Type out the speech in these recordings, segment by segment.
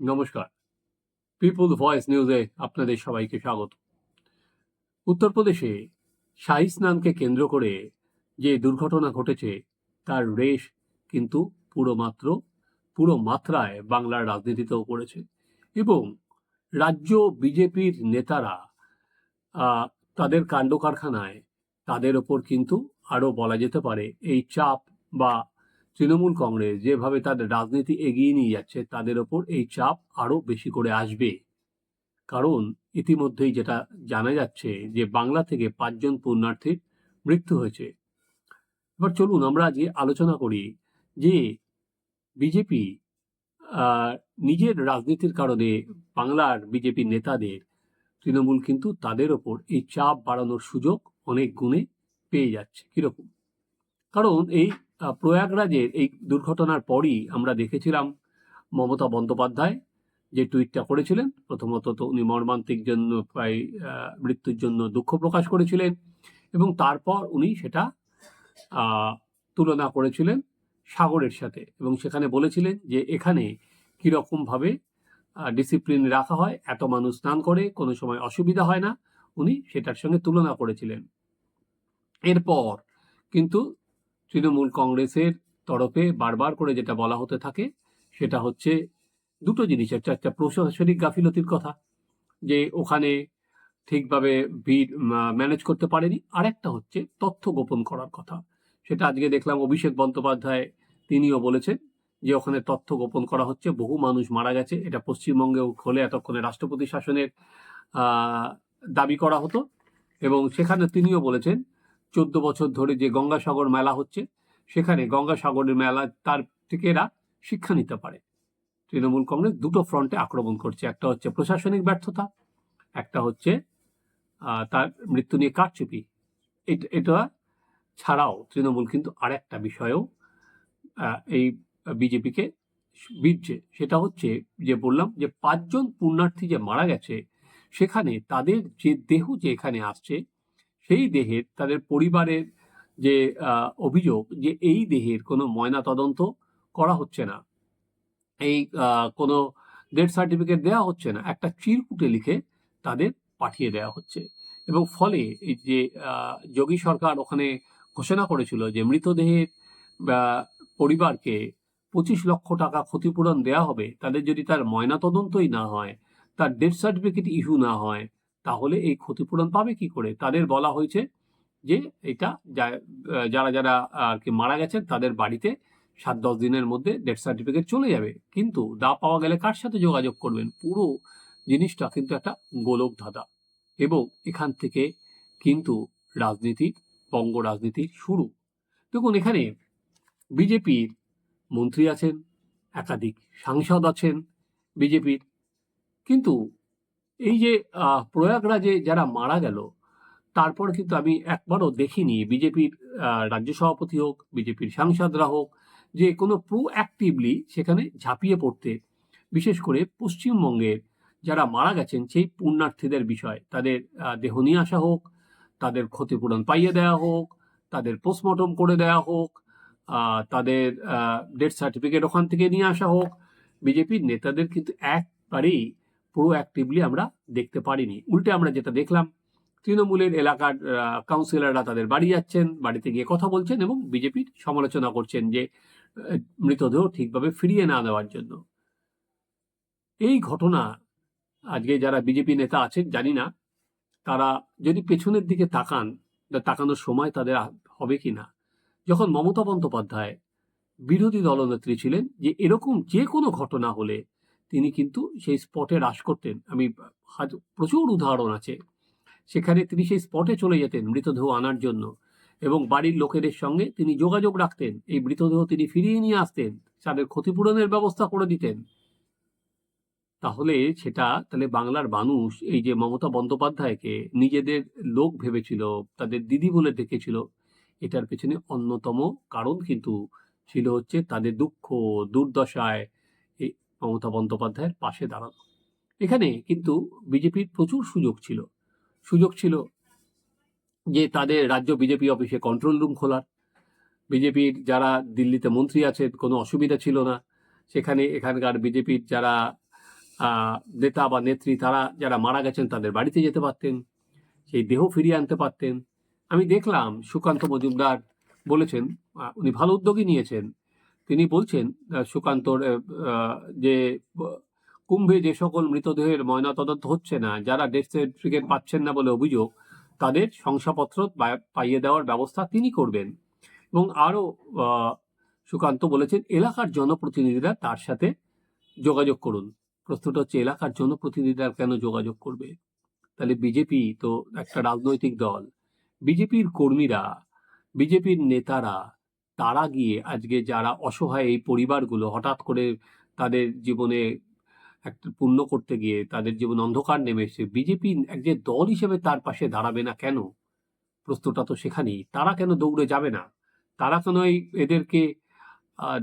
নমস্কার। পিপুল ভয়েস নিউজে আপনাদের সবাইকে স্বাগত। উত্তরপ্রদেশে শাহী স্নানকে কেন্দ্র করে যে দুর্ঘটনা ঘটেছে, তার রেশ কিন্তু পুরো মাত্র পুরো মাত্রায় বাংলার রাজনীতিতেও পড়েছে এবং রাজ্য বিজেপির নেতারা তাদের কাণ্ড কারখানায় তাদের ওপর কিন্তু আরও বলা যেতে পারে এই চাপ বা তৃণমূল কংগ্রেস যেভাবে তাদের রাজনীতি এগিয়ে নিয়ে যাচ্ছে, তাদের ওপর এই চাপ আরও বেশি করে আসবে। কারণ ইতিমধ্যেই যেটা জানা যাচ্ছে যে বাংলা থেকে পাঁচজন পুণ্যার্থীর মৃত্যু হয়েছে। এবার চলুন আমরা আজকে আলোচনা করি যে বিজেপি নিজের রাজনীতির কারণে বাংলার বিজেপি নেতাদের তৃণমূল কিন্তু তাদের ওপর এই চাপ বাড়ানোর সুযোগ অনেক গুণে পেয়ে যাচ্ছে। কীরকম? কারণ এই প্রয়াগরাজের এই দুর্ঘটনার পরই আমরা দেখেছিলাম মমতা বন্দ্যোপাধ্যায় যে টুইটটা করেছিলেন। প্রথমত তো উনি মর্মান্তিক জন্য প্রায় মৃত্যুর জন্য দুঃখ প্রকাশ করেছিলেন এবং তারপর উনি সেটা তুলনা করেছিলেন সাগরের সাথে এবং সেখানে বলেছিলেন যে এখানে কীরকমভাবে ডিসিপ্লিন রাখা হয়, এত মানুষ স্নান করে, কোনো সময় অসুবিধা হয় না। উনি সেটার সঙ্গে তুলনা করেছিলেন। এরপর কিন্তু তৃণমূল কংগ্রেসের তরফে বারবার করে যেটা বলা হতে থাকে, সেটা হচ্ছে দুটো জিনিস একটা একটা প্রশাসনিক গাফিলতির কথা, যে ওখানে ঠিকভাবে ভিড় ম্যানেজ করতে পারেনি। আরেকটা হচ্ছে তথ্য গোপন করার কথা, সেটা আজকে দেখলাম অভিষেক বন্দ্যোপাধ্যায় তিনিও বলেছেন যে ওখানে তথ্য গোপন করা হচ্ছে, বহু মানুষ মারা গেছে। এটা পশ্চিমবঙ্গেও হলে এতক্ষণে রাষ্ট্রপতি শাসনের দাবি করা হতো এবং সেখানে তিনিও বলেছেন চোদ্দ বছর ধরে যে গঙ্গাসাগর মেলা হচ্ছে, সেখানে গঙ্গাসাগরের মেলা তার থেকে এরা শিক্ষা নিতে পারে। তৃণমূল কংগ্রেস দুটো ফ্রন্টে আক্রমণ করছে। একটা হচ্ছে প্রশাসনিক ব্যর্থতা, একটা হচ্ছে তার মৃত্যু নিয়ে কারচুপি। এটা- ছাড়াও তৃণমূল কিন্তু আরেকটা বিষয়েও এই বিজেপিকে বিধছে। সেটা হচ্ছে যে বললাম যে পাঁচজন পুণ্যার্থী যে মারা গেছে, সেখানে তাদের যে দেহ যে এখানে আসছে সেই দেহের, তাদের পরিবারের যে অভিযোগ যে এই দেহের কোনো ময়না তদন্ত করা হচ্ছে না। এই কোনো ডেথ সার্টিফিকেট দেওয়া হচ্ছে না। একটা চিরকুটে লিখে তাদের পাঠিয়ে দেওয়া হচ্ছে। এবং ফলে এই যে যোগী সরকার ওখানে ঘোষণা করেছিল যে মৃতদেহের পরিবারকে পঁচিশ লক্ষ টাকা ক্ষতিপূরণ দেওয়া হবে। তাদের যদি তার ময়না তদন্তই না হয়, তার ডেথ সার্টিফিকেট ইস্যু না হয় তাহলে এই ক্ষতিপূরণ পাবে কি করে? তাদের বলা হয়েছে যে এটা যারা যারা আর কি মারা গেছেন তাদের বাড়িতে সাত, দশ দিনের মধ্যে ডেথ সার্টিফিকেট চলে যাবে। কিন্তু দা পাওয়া গেলে কার সাথে যোগাযোগ করবেন? পুরো জিনিসটা কিন্তু একটা গোলক ধাঁধা এবং এখান থেকে কিন্তু রাজনীতি বঙ্গ রাজনীতির শুরু। দেখুন, এখানে বিজেপির মন্ত্রী আছেন, একাধিক সাংসদ আছেন বিজেপির। কিন্তু এই যে প্রয়াগরাজে যারা মারা গেল, তারপর কিন্তু আমি একবারও দেখিনি। বিজেপির রাজ্য সভাপতি হোক, বিজেপির সাংসদরা হোক, যে কোনো প্রোঅ্যাক্টিভলি সেখানে ঝাঁপিয়ে পড়তে, বিশেষ করে পশ্চিমবঙ্গের যারা মারা গেছেন, সেই পুণ্যার্থীদের বিষয়, তাদের দেহ নিয়ে আসা হোক, তাদের ক্ষতিপূরণ পাইয়ে দেওয়া হোক, তাদের পোস্টমর্টম করে দেওয়া হোক তাদের ডেথ সার্টিফিকেট ওখান থেকে নিয়ে আসা হোক, বিজেপির নেতাদের কিন্তু একবারেই প্রোঅ্যাক্টিভলি আমরা দেখতে পারিনি। উল্টে আমরা যেটা দেখলাম, তৃণমূলের এলাকার কাউন্সিলররা তাদের বাড়ি যাচ্ছেন, বাড়িতে গিয়ে কথা বলছেন এবং বিজেপির সমালোচনা করছেন যে মৃতদেহ ঠিকভাবে ফিরিয়ে না দেওয়ার জন্য। এই ঘটনা আজকে যারা বিজেপি নেতা আছেন, জানি না, তারা যদি পেছনের দিকে তাকান তাকানোর সময় তাদের হবে কি না? যখন মমতা বন্দ্যোপাধ্যায় বিরোধী দলনেত্রী ছিলেন, যে এরকম যে কোনো ঘটনা হলে তিনি কিন্তু সেই স্পটে হ্রাস করতেন। আমি প্রচুর উদাহরণ আছে। সেখানে তিনি সেই স্পটে চলে যেতেন মৃতদেহ আনার জন্য এবং বাড়ির লোকেদের সঙ্গে তিনি যোগাযোগ রাখতেন। এই মৃতদেহ তিনি ফিরিয়ে নিয়ে আসতেন, তাদের ক্ষতিপূরণের ব্যবস্থা করে দিতেন। তাহলে সেটা, তাহলে বাংলার মানুষ এই যে মমতা বন্দ্যোপাধ্যায়কে নিজেদের লোক ভেবেছিল, তাদের দিদি বলে ডেকেছিল এটার পেছনে অন্যতম কারণ কিন্তু ছিল হচ্ছে তাদের দুঃখ, দুর্দশায় মমতা বন্দ্যোপাধ্যায়ের পাশে দাঁড়ানো। এখানে কিন্তু বিজেপির প্রচুর সুযোগ ছিল। সুযোগ ছিল যে তাদের রাজ্য বিজেপি অফিসে কন্ট্রোল রুম খোলার। বিজেপির যারা দিল্লিতে মন্ত্রী আছেন, কোনো অসুবিধা ছিল না। সেখানে এখানকার বিজেপির যারা নেতা বা নেত্রী, তারা যারা মারা গেছেন, তাদের বাড়িতে যেতে পারতেন, সেই দেহ ফিরিয়ে আনতে পারতেন। আমি দেখলাম সুকান্ত মজুমদার বলেছেন উনি ভালো উদ্যোগই নিয়েছেন। তিনি বলছেন সুকান্তর যে, কুম্ভে যে সকল মৃতদেহের ময়নাতদন্ত হচ্ছে না, যারা ডেথ সার্টিফিকেট পাচ্ছেন না বলে অভিযোগ, তাদের শংসাপত্র পাইয়ে দেওয়ার ব্যবস্থা তিনি করবেন। এবং আরও সুকান্ত বলেছেন, এলাকার জনপ্রতিনিধিরা তার সাথে যোগাযোগ করুন। প্রশ্নটা হচ্ছে, এলাকার জনপ্রতিনিধিরা কেন যোগাযোগ করবে? তাহলে বিজেপি তো একটা রাজনৈতিক দল। বিজেপির কর্মীরা, বিজেপির নেতারা তারা গিয়ে আজকে যারা অসহায় এই পরিবারগুলো হঠাৎ করে তাদের জীবনে একটা পূর্ণ করতে গিয়ে তাদের জীবন অন্ধকার নেমে এসে বিজেপি এক যে দল হিসেবে তার পাশে দাঁড়াবে না কেন? প্রশ্নটা তো সেখানেই। তারা কেন দৌড়ে যাবে না? তারা কেন এদেরকে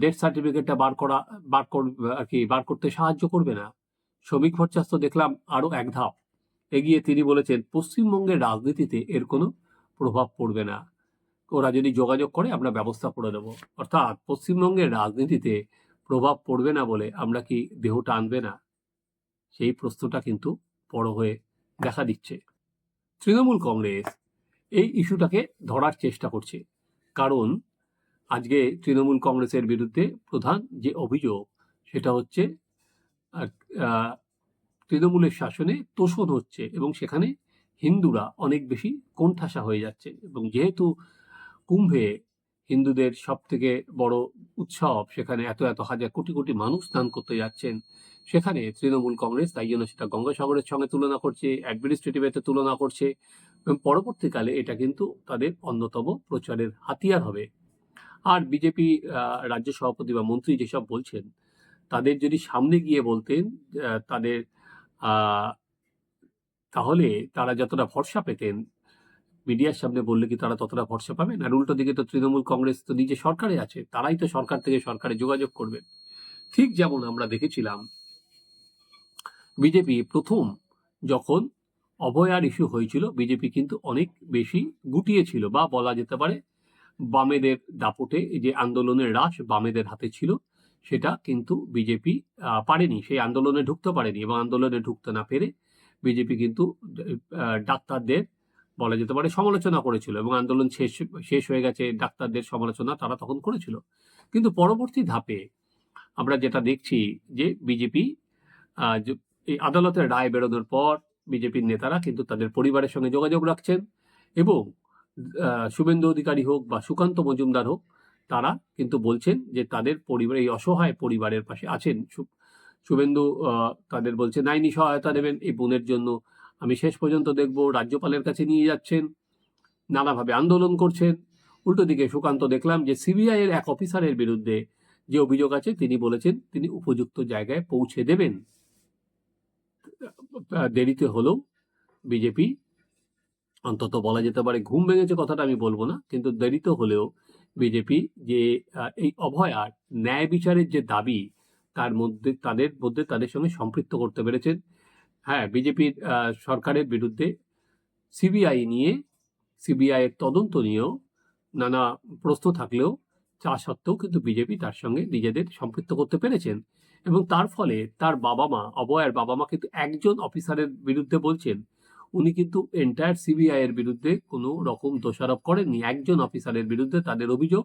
ডেথ সার্টিফিকেটটা বার করা, বার কর, আর কি, বার করতে সাহায্য করবে না? শ্রমিক ভট্টাস্ত দেখলাম আরও এক ধাপ। এগিয়ে তিনি বলেছেন, পশ্চিমবঙ্গের রাজনীতিতে এর কোনো প্রভাব পড়বে না। ওরা যদি যোগাযোগ করে, আমরা ব্যবস্থা করে দেবো। অর্থাৎ পশ্চিমবঙ্গের রাজনীতিতে প্রভাব পড়বে না বলে আমরা কি দেহ টানবে না? সেই প্রশ্নটা কিন্তু বড় হয়ে দেখা দিচ্ছে। তৃণমূল কংগ্রেস এই ইস্যুটাকে ধরার চেষ্টা করছে। কারণ আজকে তৃণমূল কংগ্রেসের বিরুদ্ধে প্রধান যে অভিযোগ, সেটা হচ্ছে তৃণমূলের শাসনে তোষণ হচ্ছে এবং সেখানে হিন্দুরা অনেক বেশি কোণঠাসা হয়ে যাচ্ছে। এবং যেহেতু কুম্ভে হিন্দুদের সব থেকে বড় উৎসব, সেখানে এত এত হাজার কোটি কোটি মানুষ স্নান করতে যাচ্ছেন। সেখানে তৃণমূল কংগ্রেস তাই জন্য সেটা গঙ্গাসাগরের সঙ্গে তুলনা করছে অ্যাডমিনিস্ট্রেটিভ এতে তুলনা করছে। এবং পরবর্তীকালে এটা কিন্তু তাদের অন্যতম প্রচারের হাতিয়ার হবে। আর বিজেপি রাজ্য সভাপতি বা মন্ত্রী যেসব বলছেন, তাদের যদি সামনে গিয়ে বলতেন তাদের তাহলে তারা যতটা ভরসা পেতেন মিডিয়ার সামনে বললে কি তারা ততটা ভরসা পাবেন আর উল্টো দিকে তো তৃণমূল কংগ্রেস তো নিজে সরকারে আছে, তারাই তো সরকার থেকে সরকারে যোগাযোগ করবে। ঠিক যেমন আমরা দেখেছিলাম, বিজেপি প্রথম যখন অভয়ার ইস্যু হয়েছিল, বিজেপি কিন্তু অনেক বেশি গুটিয়েছিল বা বলা যেতে পারে বামেদের দাপটে যে আন্দোলনের রাশ বামেদের হাতে ছিল, সেটা কিন্তু বিজেপি পারেনি, সেই আন্দোলনে ঢুকতে পারেনি এবং আন্দোলনে ঢুকতে না পেরে বিজেপি কিন্তু ডাক্তারদের বলা যেতে পারে সমালোচনা করেছিল এবং আন্দোলন শেষ শেষ হয়ে গেছে, ডাক্তারদের সমালোচনা তারা তখন করেছিল। কিন্তু পরবর্তী ধাপে আমরা যেটা দেখছি যে বিজেপি এই আদালতের রায় বেরোনোর পর বিজেপির নেতারা কিন্তু তাদের পরিবারের সঙ্গে যোগাযোগ রাখছেন এবং শুভেন্দু অধিকারী হোক বা সুকান্ত মজুমদার হোক, তারা কিন্তু বলছেন যে তাদের পরিবার, এই অসহায় পরিবারের পাশে আছেন। শুভেন্দু তাদের বলছেন, নাইনি সহায়তা দেবেন, এই বোনের জন্য আমি শেষ পর্যন্ত দেখব রাজ্যপালের কাছে নিয়ে যাচ্ছেন, নানাভাবে আন্দোলন করছেন। উল্টো দিকে সুকান্ত দেখলাম যে সিবিআই এর এক অফিসারের বিরুদ্ধে যে অভিযোগ আছে, তিনি বলেছেন তিনি উপযুক্ত জায়গায় পৌঁছে দেবেন। দেরিতে হলেও বিজেপি। অন্তত বলা যেতে পারে ঘুম ভেঙেছে কথাটা আমি বলব না, কিন্তু দেরিতে হলেও বিজেপি যে, এই অভয়ার ন্যায় বিচারের যে দাবি, তার মধ্যে, তাদের মধ্যে তাদের সঙ্গে সম্পৃক্ত করতে পেরেছেন। হ্যাঁ বিজেপির সরকারের বিরুদ্ধে সিবিআই নিয়ে সিবিআই এর তদন্ত নিয়েও নানা প্রশ্ন থাকলেও তা সত্ত্বেও কিন্তু বিজেপি তার সঙ্গে নিজেদের সম্পৃক্ত করতে পেরেছেন। এবং তার ফলে তার বাবা মা অবয়ের বাবা মা কিন্তু একজন অফিসারের বিরুদ্ধে বলছেন উনি কিন্তু এন্টায়ার সিবিআই এর বিরুদ্ধে কোনো রকম দোষারোপ করেননি। একজন অফিসারের বিরুদ্ধে তাদের অভিযোগ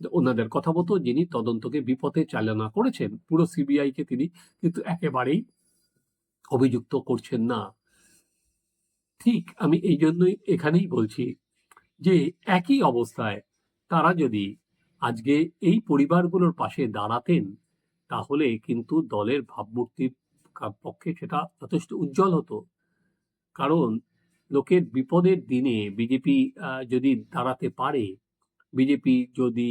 যে ওনাদের কথা মতো যিনি তদন্তকে বিপথে চালনা করেছেন পুরো সিবিআইকে তিনি কিন্তু একেবারেই অভিযুক্ত করছেন না। ঠিক আমি এই জন্যই এখানেই বলছি যে একই অবস্থায় তারা যদি আজকে এই পরিবারগুলোর পাশে দাঁড়াতেন, তাহলে কিন্তু দলের ভাবমূর্তির পক্ষে সেটা যথেষ্ট উজ্জ্বল হতো। কারণ লোকের বিপদের দিনে বিজেপি যদি দাঁড়াতে পারে, বিজেপি যদি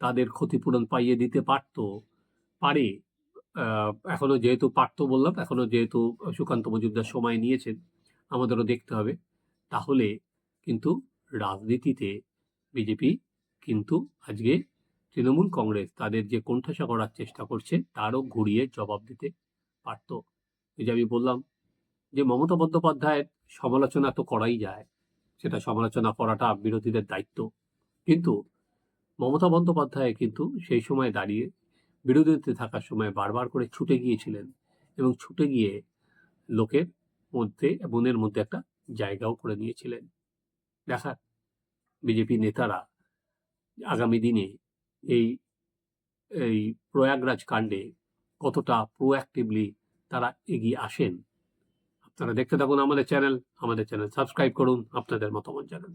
তাদের ক্ষতিপূরণ পাইয়ে দিতে পারতো, পারে এখনও যেহেতু পারতো বললাম, এখনও যেহেতু সুকান্ত মজুমদার সময় নিয়েছেন, আমাদেরও দেখতে হবে। তাহলে কিন্তু রাজনীতিতে বিজেপি কিন্তু আজকে তৃণমূল কংগ্রেস তাদের যে কোণঠাসা করার চেষ্টা করছে, তারও ঘুরিয়ে জবাব দিতে পারত। এই যে আমি বললাম যে মমতা বন্দ্যোপাধ্যায়ের সমালোচনা তো করাই যায়, সেটা সমালোচনা করাটা বিরোধীদের দায়িত্ব। কিন্তু মমতা বন্দ্যোপাধ্যায় কিন্তু সেই সময় দাঁড়িয়ে বিরোধীতে থাকার সময় বারবার করে ছুটে গিয়েছিলেন এবং ছুটে গিয়ে লোকের মধ্যে মনের মধ্যে একটা জায়গাও করে নিয়েছিলেন। দেখার বিজেপি নেতারা আগামী দিনে এই এই প্রয়াগরাজ কাণ্ডে কতটা প্রোঅ্যাক্টিভলি তারা এগিয়ে আসেন, আপনারা দেখতে থাকুন আমাদের চ্যানেল আমাদের চ্যানেল সাবস্ক্রাইব করুন, আপনাদের মতামত জানান।